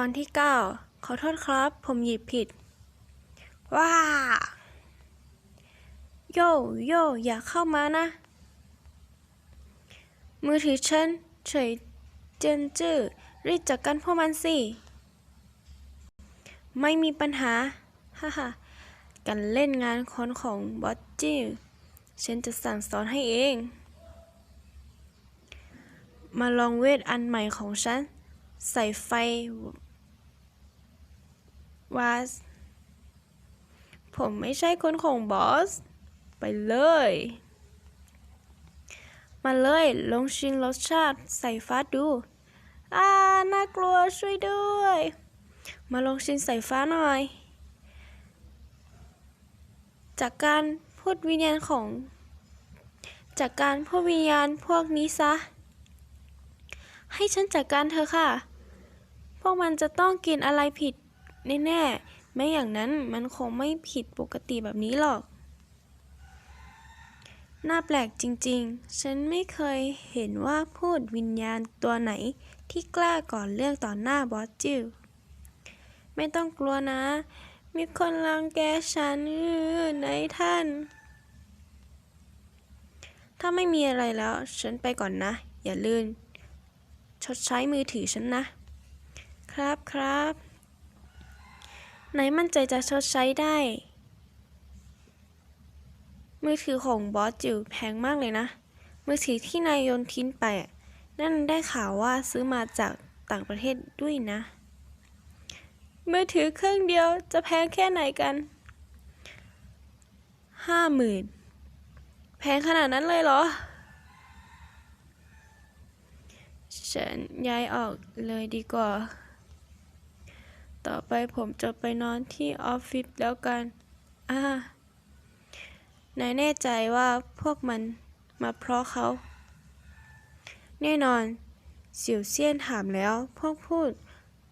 ตอนที่ 9 ขอโทษครับ ผมหยิบผิด ว้า โย โย อย่าเข้ามานะ มือถือฉัน เฉยเจนจื้อรีบจัดการพวกมันสิ ไม่มีปัญหา ฮ่าฮ่าการเล่นงานคอนของบอสจิวฉันจะสั่งสอนให้เอง มาลองเวทอันใหม่ของฉัน ใส่ไฟ วาสผมไม่ใช่คนของบอส ไปเลย มาเลยลองชิมรสชาติใส่ฟ้าดู อ่า น่ากลัวช่วยด้วย มาลองชิมใส่ฟ้าหน่อย จากการพูดวิญญาณของ จากการพูดวิญญาณพวกนี้ซะ ให้ฉันจัดการเธอค่ะ พวกมันจะต้องกินอะไรผิด แน่ๆ ไม่อย่างนั้นมันคงไม่ผิดปกติแบบนี้หรอก น่าแปลกจริงๆ ฉันไม่เคยเห็นว่าพูดวิญญาณตัวไหนที่กล้าก่อนเรื่องต่อหน้าบอสจิวไม่ต้องกลัวนะ มีคนรังแกฉันในท่าน ถ้าไม่มีอะไรแล้ว ฉันไปก่อนนะ อย่าลืมชดใช้มือถือฉันนะ ครับครับ ไหนมั่นใจจะชดใช้ได้ มือถือของบอสจิ๋วแพงมากเลยนะ มือถือที่นายโยนทิ้งไป นั่นได้ข่าวว่าซื้อมาจากต่างประเทศด้วยนะ มือถือเครื่องเดียวจะแพงแค่ไหนกัน ห้าหมื่นแพงขนาดนั้นเลยเหรอ ฉันย้ายออกเลยดีกว่า ต่อไปผมจะไปนอนที่ออฟฟิศแล้วกัน อ่านายแน่ใจว่าพวกมันมาเพราะเขา แน่นอน เสี่ยวเซียนถามแล้ว พวกพูด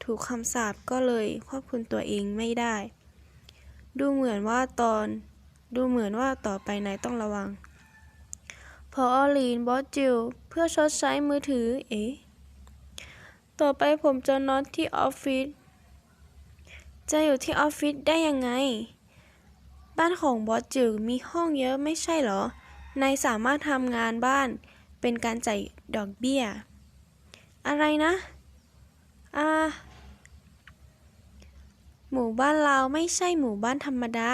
ถูกคำสาปก็เลยควบคุมตัวเองไม่ได้ ดูเหมือนว่าตอน ดูเหมือนว่าต่อไปนายต้องระวัง พออลีนบอสจิวเพื่อชดใช้มือถือ เอ๊ะต่อไปผมจะนอนที่ออฟฟิศ จะอยู่ที่ออฟฟิศได้ยังไง บ้านของบอสจิวมีห้องเยอะไม่ใช่เหรอ นายสามารถทำงานบ้านเป็นการจ่ายดอกเบี้ย อะไรนะ อ่า หมู่บ้านเราไม่ใช่หมู่บ้านธรรมดา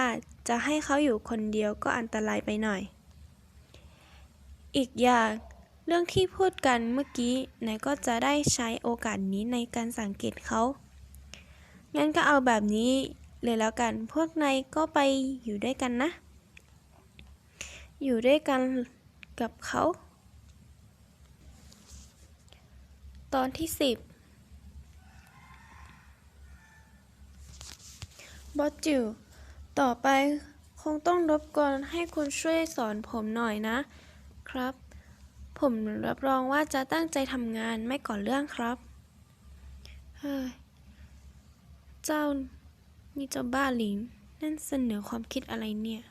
จะให้เขาอยู่คนเดียวก็อันตรายไปหน่อย อีกอย่างเรื่องที่พูดกันเมื่อกี้นายก็จะได้ใช้โอกาสนี้ในการสังเกตเขา งั้นก็เอาแบบนี้เลยแล้วกัน พวกนายก็ไปอยู่ด้วยกันนะ อยู่ด้วยกันกับเขา ตอนที่สิบบอสจิวต่อไปคงต้องรบกวนให้คุณช่วยสอนผมหน่อยนะ ครับ ผมรับรองว่าจะตั้งใจทำงานไม่ก่อเรื่องครับ เฮ้ย เจ้า นี่เจ้าบ้าหลิง นั่นเสนอความคิดอะไรเนี่ย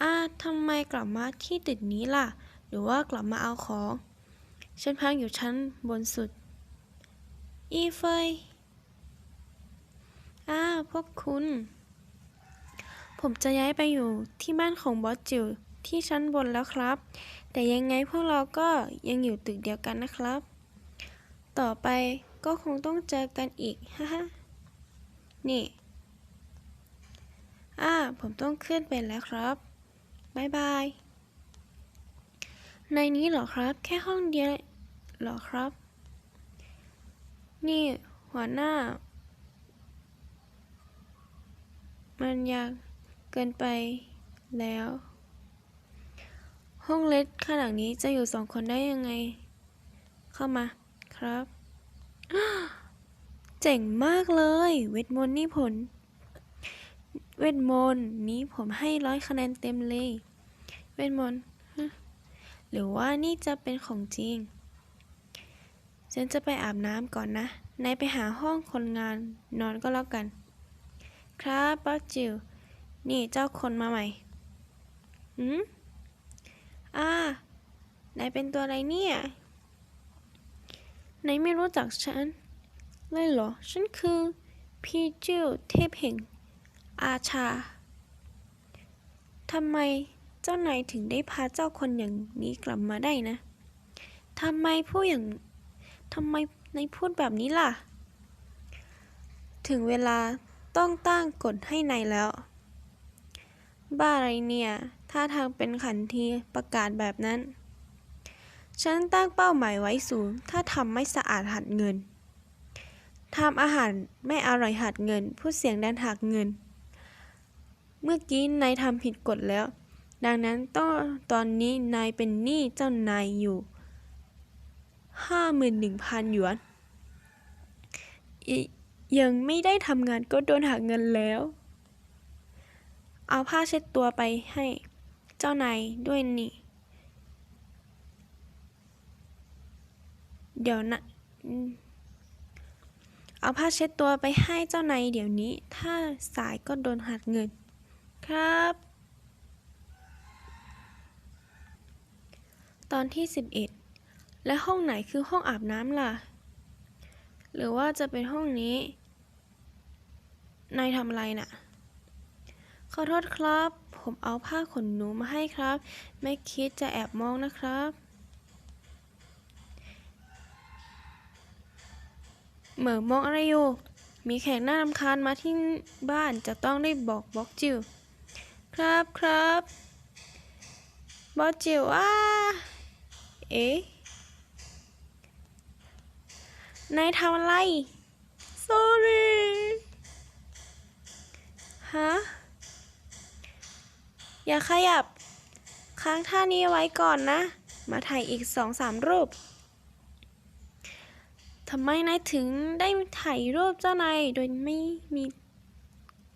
อ่าทำไมกลับมาที่ตึกนี้ล่ะ หรือว่ากลับมาเอาของ ฉันพักอยู่ชั้นบนสุด อีเฟยอ่าพวกคุณ ผมจะย้ายไปอยู่ที่บ้านของบอสจิวที่ชั้นบนแล้วครับ แต่ยังไงพวกเราก็ยังอยู่ตึกเดียวกันนะครับ ต่อไป ก็คงต้องเจอกันอีกฮ่าฮนี่ อ่า ผมต้องขึ้นไปแล้วครับบายบาย ในนี้เหรอครับ แค่ห้องเดียวเหรอครับ นี่หัวหน้า มันยากเกินไปแล้ว ห้องเล็กขนาดนี้จะอยู่สองคนได้ยังไง เข้ามาครับ เจ๋งมากเลย เวทมนต์นี่ผล เวทมนต์นี้ผมให้ร้อยคะแนนเต็มเลย เวทมนต์หรือว่านี่จะเป็นของจริง ฉันจะไปอาบน้ำก่อนนะนายไปหาห้องคนงานนอนก็แล้วกัน ครับป้าจิว นี่เจ้าคนมาใหม่อืมอ่านายเป็นตัวอะไรเนี่ย นายไม่รู้จักฉันเลยเหรอ ฉันคือ พีจิวเทพแห่ง อาชา ทำไมเจ้านายถึงได้พาเจ้าคนอย่างนี้กลับมาได้นะ ทำไมพูดอย่างทำไมนายพูดแบบนี้ล่ะ ถึงเวลาต้องตั้งกฎให้นายแล้ว บ้าอะไรเนี่ย ถ้าทางเป็นขันทีประกาศแบบนั้น ฉันตั้งเป้าหมายไว้สูง ถ้าทำไม่สะอาดหัดเงิน ทำอาหารไม่อร่อยหัดเงิน พูดเสียงดังหักเงิน เมื่อกี้นายทำผิดกฎแล้ว ดังนั้นตอนตอนนี้นายเป็นหนี้เจ้านายอยู่ห้าหมื่นหนึ่งพันหยวน ยังไม่ได้ทำงานก็โดนหักเงินแล้ว เอาผ้าเช็ดตัวไปให้ เจ้านายด้วยนี่ เดี๋ยวนะเอาผ้าเช็ดตัวไปให้เจ้านายเดี๋ยวนี้ ถ้าสายก็โดนหักเงิน ครับ ตอนที่ 11 และห้องไหนคือห้องอาบน้ำล่ะ หรือว่าจะเป็นห้องนี้ นายทำอะไรน่ะ ขอโทษครับ ผมเอาผ้าขนหนูมาให้ครับ ไม่คิดจะแอบมองนะครับ เหมอมองอะไรอยู่ มีแขกน่ารำคาญมาที่บ้านจะต้องได้บอกบอกจิวครับครับบอกจิวว่าเอ๊ะนายทำอะไร sorry ฮะ อย่าขยับ ค้างท่านี้ไว้ก่อนนะ มาถ่ายอีกสองสามรูปำไมนายถึงได้ถ่ายรูปเจ้านายโดยไม่มี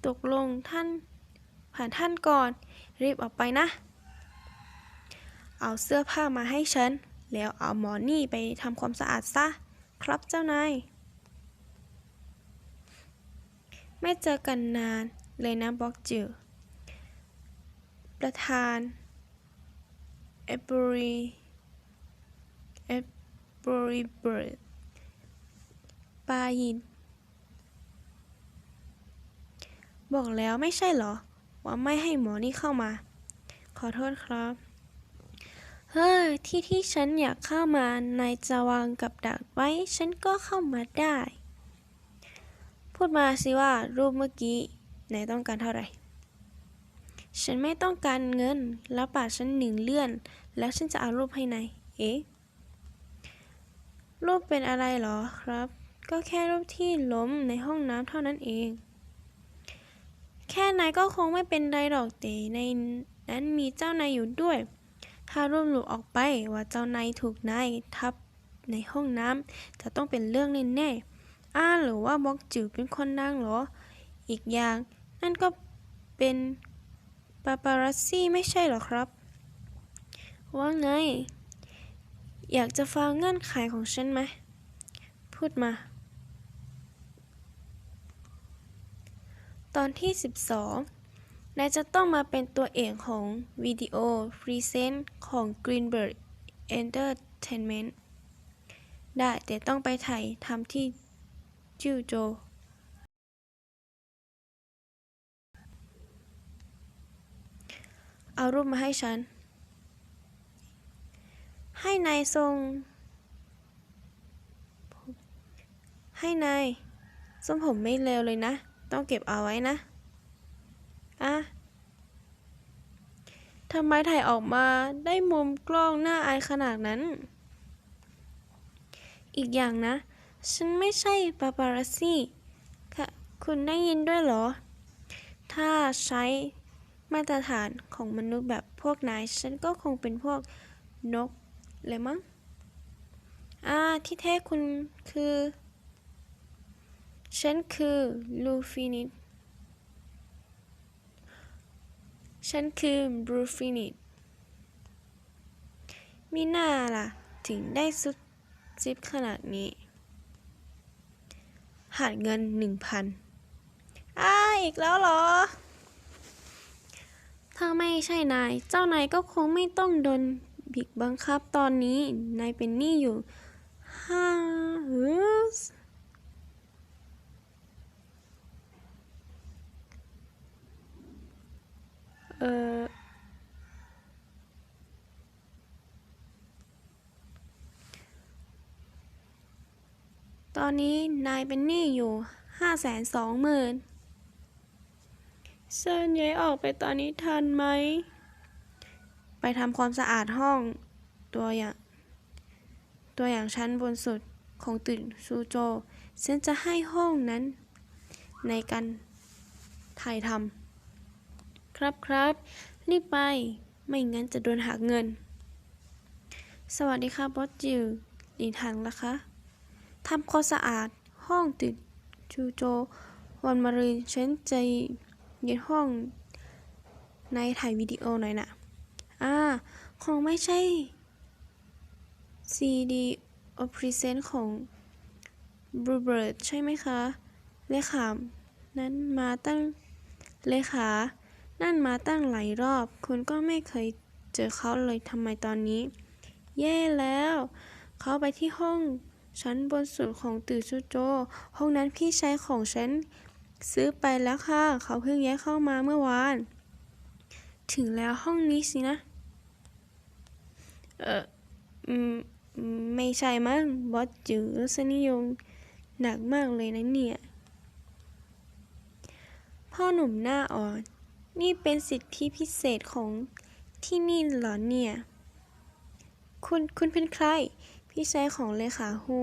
ตกลงท่าน ผ่านท่านก่อน รีบออกไปนะ เอาเสื้อผ้ามาให้ฉัน แล้วเอาหมอนี่ไปทำความสะอาดซะ ครับเจ้านาย ไม่เจอกันนานเลยนะบอกจิวประธานเอเบอรีเอเบอรีเบิร์ด ปายิน บอกแล้วไม่ใช่เหรอ ว่าไม่ให้หมอนี่เข้ามา ขอโทษครับ เฮ้ย ที่ที่ฉันอยากเข้ามานายจะวางกับดักไว้ ฉันก็เข้ามาได้ พูดมาสิว่ารูปเมื่อกี้นายต้องการเท่าไหร่ ฉันไม่ต้องการเงิน แล้วป่าฉันหนึ่งเลื่อน แล้วฉันจะเอารูปให้นาย เอ๊ะรูปเป็นอะไรหรอครับ ก็แค่รูปที่ล้มในห้องน้ำเท่านั้นเอง แค่นายก็คงไม่เป็นไรหรอกแต่ในนั้นมีเจ้านายอยู่ด้วย ถ้ารูปหลุดออกไปว่าเจ้านายถูกนายทับในห้องน้ำจะต้องเป็นเรื่องแน่ๆอ้าหรือว่าบล็อกจือเป็นคนดังเหรอ อีกอย่างนั่นก็เป็นปาปารัสซี่ไม่ใช่หรอครับ ว่าไง อยากจะฟังเงื่อนไขของฉันไหม พูดมา ตอนที่ 12 นายจะต้องมาเป็นตัวเอกของวิดีโอพรีเซนต์ของ Greenberg Entertainment ได้แต่ต้องไปถ่ายทำที่จิวโจ เอารูปมาให้ฉัน ให้นายทรง ให้นายทรงผมไม่เลวเลยนะ ต้องเก็บเอาไว้นะ อะทำไมถ่ายออกมาได้มุมกล้องหน้าอายขนาดนั้น อีกอย่างนะ ฉันไม่ใช่ปาปารัสซี่ค่ะคุณได้ยินด้วยเหรอ ถ้าใช้มาตรฐานของมนุษย์แบบพวกนาย ฉันก็คงเป็นพวกนกเลยมั้ง อ่า ที่แท้คุณคือ ฉันคือลูฟินิต ฉันคือบรูฟินิต มีหน้าล่ะ ถึงได้ซุดซิบขนาดนี้ หาดเงินหนึ่งพันอ้าอีกแล้วเหรอ ถ้าไม่ใช่นาย เจ้านายก็คงไม่ต้องโดนบีบบังคับตอนนี้ นายเป็นหนี้อยู่ห้า เออตอนนี้นายเป็นหนี้อยู่ห้าแสนสองหมื่นเซินย้ายออกไปตอนนี้ทันไหม ไปทำความสะอาดห้องตัวอย่าง ตัวอย่างชั้นบนสุดของตึกซูโจฉันจะให้ห้องนั้นในการถ่ายทำ ครับครับรีบไป ไม่งั้นจะโดนหักเงิน สวัสดีครับอสจิวหลีถังละคะทำความสะอาดห้องตึกชูโจ วันมะรืนฉันจะยึดห้องในถ่ายวิดีโอหน่อยนะอ่า คงไม่ใช่ CD o p r e s e n t ของ b l u e b i r d ใช่ไหมคะ เลขา นั้นมาตั้งเลขา นั่นมาตั้งหลายรอบ คุณก็ไม่เคยเจอเขาเลยทำไมตอนนี้ แย่แล้ว เขาไปที่ห้องชั้นบนสุดของตึกชูโจ ห้องนั้นพี่ชายของฉันซื้อไปแล้วค่ะ เขาเพิ่งย้ายเข้ามาเมื่อวาน ถึงแล้วห้องนี้สินะ เออืมไม่ใช่มั้งบอสจือรสนิยมหนักมากเลยนะเนี่ย พ่อหนุ่มหน้าอ่อน นี่เป็นสิทธิพิเศษของที่นี่เหรอเนี่ย คุณ คุณเป็นใคร พี่ชายของเลขาฮู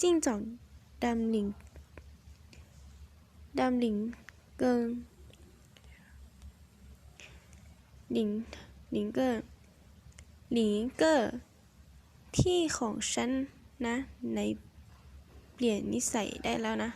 จิ้งจอกดำหลิงดำหลิงเกิงหลิงหลิงเกิงหลิงเกอร์ที่ของฉันนะในเปลี่ยนนิสัยได้แล้วนะ